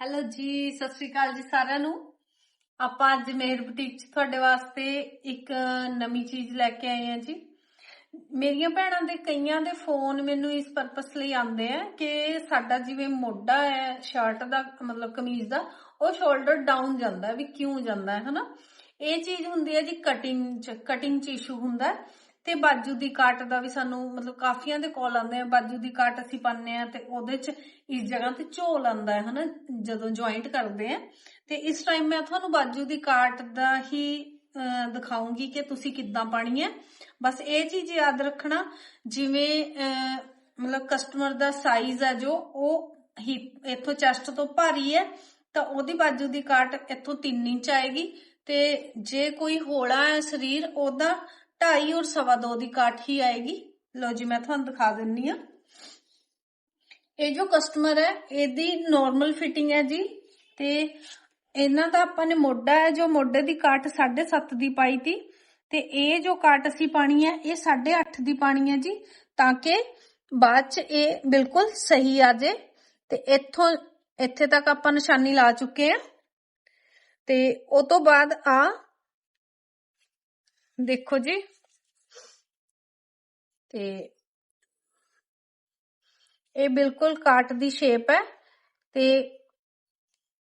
Hello ਜੀ, ਸਤਿ ਸ਼੍ਰੀ ਅਕਾਲ ਜੀ ਸਾਰਿਆਂ ਨੂੰ। ਆਪਾਂ ਅੱਜ ਮੇਹਰ ਬੁਟੀਕ 'ਚ ਤੁਹਾਡੇ ਵਾਸਤੇ ਇੱਕ ਨਵੀਂ ਚੀਜ਼ ਲੈ ਕੇ ਆਏ ਹਾਂ ਜੀ। ਮੇਰੀਆਂ ਭੈਣਾਂ ਦੇ ਕਈਆਂ ਦੇ ਫੋਨ ਮੈਨੂੰ ਇਸ ਪਰਪਸ ਲਈ ਆਉਂਦੇ ਆ ਕਿ ਸਾਡਾ ਜਿਵੇਂ ਮੋਢਾ ਹੈ ਸ਼ਰਟ ਦਾ, ਮਤਲਬ ਕਮੀਜ਼ ਦਾ, ਉਹ ਸ਼ੋਲਡਰ ਡਾਊਨ ਜਾਂਦਾ ਵੀ ਕਿਉਂ ਜਾਂਦਾ ਹੈ, ਹਨਾ? ਇਹ ਚੀਜ਼ ਹੁੰਦੀ ਹੈ ਜੀ ਕਟਿੰਗ ਚ ਕਟਿੰਗ ਚ ਇਸ਼ੂ ਹੁੰਦਾ ਹੈ। ਤੇ ਬਾਜੂ ਦੀ ਕਾਟ ਦਾ ਵੀ ਸਾਨੂੰ ਮਤਲਬ ਕਾਫੀਆਂ ਦੇ ਕਾਲ ਆਉਂਦੇ ਆ ਬਾਜੂ ਦੀ ਕਾਟ ਅਸੀਂ ਪਾਉਂਦੇ ਆ ਤੇ ਉਹਦੇ ਚ ਇਸ ਜਗ੍ਹਾ ਤੇ ਝੋਲ ਆਉਂਦਾ ਹੈ ਹਨਾ ਜਦੋਂ ਜੁਆਇੰਟ ਕਰਦੇ ਆ। ਤੇ ਇਸ ਟਾਈਮ ਮੈਂ ਤੁਹਾਨੂੰ ਬਾਜੂ ਦੀ ਕਾਟ ਦਾ ਹੀ ਅਹ, ਦਿਖਾਉਂਗੀ ਕਿ ਤੁਸੀਂ ਕਿੱਦਾਂ ਪਾਣੀ ਹੈ। ਬਸ ਇਹ ਚੀਜ਼ ਯਾਦ ਰੱਖਣਾ ਜਿਵੇਂ ਮਤਲਬ ਕਸਟਮਰ ਦਾ ਸਾਈਜ਼ ਆ ਜੋ ਉਹ ਹੀ ਇੱਥੋਂ ਚੈਸਟ ਤੋਂ ਭਾਰੀ ਹੈ ਤਾਂ ਉਹਦੀ ਬਾਜੂ ਦੀ ਕਾਟ ਇੱਥੋਂ 3 ਇੰਚ ਆਏਗੀ। ਤੇ ਜੇ ਕੋਈ ਹੋਲਾ ਹੈ ਸਰੀਰ ਉਹਦਾ ਢਾਈ ਔਰ ਸਵਾ ਦੋ ਦੀ ਕਾਟ ਹੀ ਆਏਗੀ। ਲੋ ਜੀ, ਮੈਂ ਤੁਹਾਨੂੰ ਦਿਖਾ ਦਿੰਨੀ ਆ ਇਹ ਜੋ ਕਸਟਮਰ ਹੈ, ਇਹਦੀ ਨਾਰਮਲ ਫਿਟਿੰਗ ਹੈ ਜੀ। ਤੇ ਇਹਨਾਂ ਦਾ ਆਪਾਂ ਨੇ ਮੋਢਾ ਹੈ, ਜੋ ਮੋਢੇ ਦੀ ਕਾਟ 7.5 ਦੀ ਪਾਈ ਤੀ। ਤੇ ਇਹ ਜੋ ਕਾਟ ਅਸੀਂ ਪਾਣੀ ਹੈ, ਇਹ 8.5 ਦੀ ਪਾਣੀ ਹੈ ਜੀ, ਤਾਂ ਕਿ ਬਾਅਦ ਚ ਇਹ ਬਿਲਕੁਲ ਸਹੀ ਆ ਜੇ। ਤੇ ਇੱਥੋਂ, ਇੱਥੇ ਤੱਕ ਆਪਾਂ ਨਿਸ਼ਾਨੀ ਲਾ ਚੁੱਕੇ ਆ ਤੇ ਉਹ ਤੋਂ ਬਾਅਦ ਆ ਦੇਖੋ ਜੀ ਤੇ ਇਹ ਬਿਲਕੁਲ ਕਾਟ ਦੀ ਸ਼ੇਪ ਹੈ ਤੇ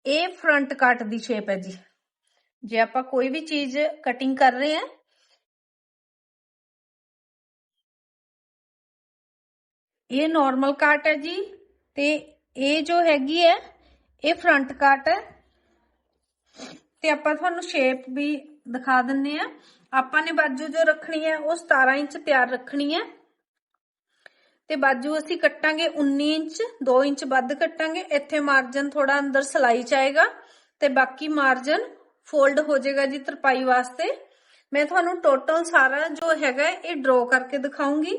ਇਹ ਫਰੰਟ ਕਾਟ ਦੀ ਸ਼ੇਪ ਹੈ ਜੀ। ਜੇ ਆਪਾਂ ਕੋਈ ਵੀ ਚੀਜ਼ ਕਟਿੰਗ ਕਰ ਰਹੇ ਹਾਂ, ਇਹ ਨਾਰਮਲ ਕਾਟ ਹੈ ਜੀ ਤੇ ਇਹ ਜੋ ਹੈਗੀ ਹੈ, ਇਹ ਫਰੰਟ ਕਾਟ ਹੈ। ਤੇ ਆਪਾਂ ਤੁਹਾਨੂੰ ਸ਼ੇਪ ਵੀ ਦਿਖਾ ਦਿੰਨੇ ਆ ਆਪਾਂ ਨੇ ਬਾਜੂ ਜੋ ਰੱਖਣੀ ਹੈ, ਉਹ 17 ਇੰਚ ਤਿਆਰ ਰੱਖਣੀ ਹੈ। ਤੇ ਬਾਜੂ ਅਸੀਂ ਕੱਟਾਂਗੇ 19 ਇੰਚ 2 ਇੰਚ ਵੱਧ ਕੱਟਾਂਗੇ। ਇੱਥੇ ਮਾਰਜਨ ਥੋੜਾ ਅੰਦਰ ਸਲਾਈ ਚਾਏਗਾ ਤੇ ਬਾਕੀ ਮਾਰਜਨ ਫੋਲਡ ਹੋ ਜਾਏਗਾ ਜੀ ਤਰਪਾਈ ਵਾਸਤੇ। ਮੈਂ ਤੁਹਾਨੂੰ ਟੋਟਲ ਸਾਰਾ ਜੋ ਹੈਗਾ ਇਹ ਡਰਾ ਕਰਕੇ ਦਿਖਾਉਂਗੀ।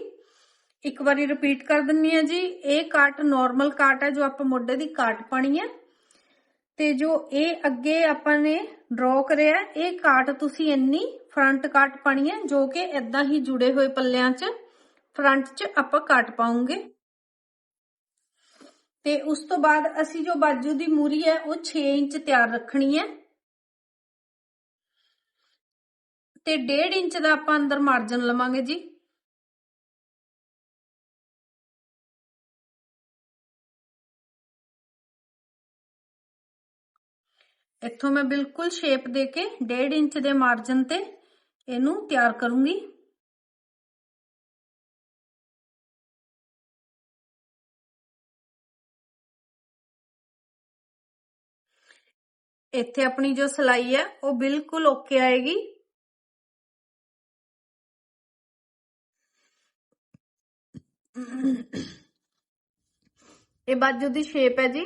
ਇੱਕ ਵਾਰੀ ਰਿਪੀਟ ਕਰ ਦਿੰਨੀ ਆ ਜੀ। ਇਹ ਕਾਟ ਨਾਰਮਲ ਕਾਟ ਹੈ, ਜੋ ਆਪਾਂ ਮੋਢੇ ਦੀ ਕਾਟ ਪਾਣੀ ਹੈ। ਤੇ ਜੋ ਇਹ ਅੱਗੇ ਆਪਾਂ ਨੇ ਡਰਾ ਕਰਿਆ, ਇਹ ਕਾਟ ਤੁਸੀਂ ਇੰਨੀ ਫਰੰਟ ਕਾਟ ਪਾਣੀ ਹੈ, ਜੋ ਕਿ ਇਦਾਂ ਹੀ ਜੁੜੇ ਹੋਏ ਪੱਲਿਆਂ 'ਚ ਫਰੰਟ 'ਚ ਆਪਾਂ ਕੱਟ ਪਾਉਂਗੇ। ਤੇ ਉਸ ਤੋਂ ਬਾਅਦ ਅਸੀਂ ਜੋ ਬਾਜੂ ਦੀ ਮੂਰੀ ਹੈ, ਉਹ 6 ਇੰਚ ਤਿਆਰ ਰੱਖਣੀ ਹੈ। ਤੇ 1.5 ਇੰਚ ਦਾ ਆਪਾਂ ਅੰਦਰ ਮਾਰਜਨ ਲਵਾਂਗੇ ਜੀ। ਇੱਥੋਂ ਮੈਂ ਬਿਲਕੁਲ ਸ਼ੇਪ ਦੇ ਕੇ 1.5 ਇੰਚ ਦੇ ਮਾਰਜਨ ਤੇ ਇਹਨੂੰ ਤਿਆਰ ਕਰੂੰਗੀ। ਇੱਥੇ ਆਪਣੀ ਜੋ ਸਲਾਈ ਹੈ, ਉਹ ਬਿਲਕੁਲ ਓਕੇ ਆਏਗੀ। ਇਹ ਬਾਜੂ ਦੀ ਸ਼ੇਪ ਹੈ ਜੀ।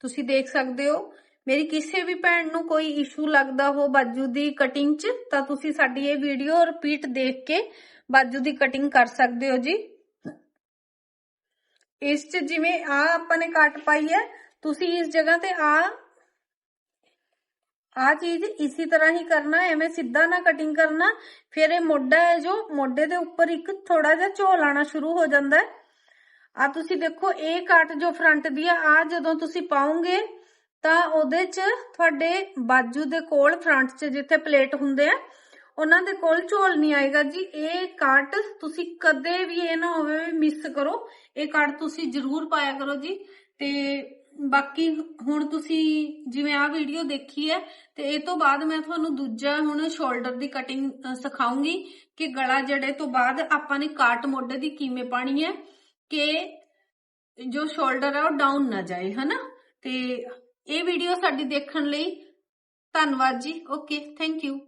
ਤੁਸੀਂ ਦੇਖ ਸਕਦੇ ਹੋ, ਮੇਰੀ ਕਿਸੇ ਵੀ ਭੈਣ ਨੂੰ ਕੋਈ ਇਸ਼ੂ ਲੱਗਦਾ ਹੋ ਬਾਜੂ ਦੀ ਕਟਿੰਗ 'ਚ, ਤਾਂ ਤੁਸੀਂ ਸਾਡੀ ਇਹ ਵੀਡੀਓ ਰਿਪੀਟ ਦੇਖ ਕੇ ਬਾਜੂ ਦੀ ਕਟਿੰਗ ਕਰ ਸਕਦੇ ਹੋ ਜੀ। ਇਸ 'ਚ ਜਿਵੇਂ ਆ ਆਪਾਂ ਨੇ ਕੱਟ ਪਾਈ ਹੈ ਤੁਸੀਂ ਇਸ ਜਗ੍ਹਾ ਤੇ ਆ। ਆ ਚੀਜ਼ ਇਸੇ ਤਰ੍ਹਾਂ ਹੀ ਕਰਨਾ, ਐਵੇਂ ਸਿੱਧਾ ਨਾ ਕਟਿੰਗ ਕਰਨਾ। ਫਿਰ ਇਹ ਮੋਢਾ ਹੈ ਜੋ, ਮੋਢੇ ਦੇ ਉੱਪਰ ਇੱਕ ਥੋੜਾ ਜਿਹਾ ਝੋਲ ਆਣਾ ਸ਼ੁਰੂ ਹੋ ਜਾਂਦਾ ਹੈ। ਆ ਤੁਸੀਂ ਦੇਖੋ, ਇਹ ਕੱਟ ਜੋ ਫਰੰਟ ਦੀ ਆ ਆ ਜਦੋਂ ਤੁਸੀਂ ਪਾਉਂਗੇ, ਤਾਂ ਉਹਦੇ 'ਚ ਤੁਹਾਡੇ ਬਾਜੂ ਦੇ ਕੋਲ ਫਰੰਟ 'ਚ ਜਿੱਥੇ ਪਲੇਟ ਹੁੰਦੇ ਆ, ਉਹਨਾਂ ਦੇ ਕੋਲ ਝੋਲ ਨਹੀਂ ਆਏਗਾ ਜੀ। ਇਹ ਕੱਟ ਤੁਸੀਂ ਕਦੇ ਵੀ ਇਹ ਨਾ ਹੋਵੇ ਮਿਸ ਕਰੋ। ਇਹ ਕੱਟ ਤੁਸੀਂ ਜ਼ਰੂਰ ਪਾਇਆ ਕਰੋ ਜੀ। ਤੇ ਬਾਕੀ ਹੁਣ ਤੁਸੀਂ ਜਿਵੇਂ ਆ ਵੀਡੀਓ ਦੇਖੀ ਹੈ, ਤੇ ਇਹ ਤੋਂ ਬਾਅਦ ਮੈਂ ਤੁਹਾਨੂੰ ਦੂਜਾ ਹੁਣ ਸ਼ੋਲਡਰ ਦੀ ਕਟਿੰਗ ਸਿਖਾਉਂਗੀ ਕਿ ਗਲਾ ਜੜੇ ਤੋਂ ਬਾਅਦ ਆਪਾਂ ਨੇ ਕਾਟ ਮੋਢੇ ਦੀ ਕਿਵੇਂ ਪਾਣੀ ਹੈ ਕਿ ਜੋ ਸ਼ੋਲਡਰ ਹੈ ਉਹ ਡਾਊਨ ਨਾ ਜਾਏ, ਹਨਾ? ਤੇ ਇਹ ਵੀਡੀਓ ਸਾਡੀ ਦੇਖਣ ਲਈ ਧੰਨਵਾਦ ਜੀ। Okay thank you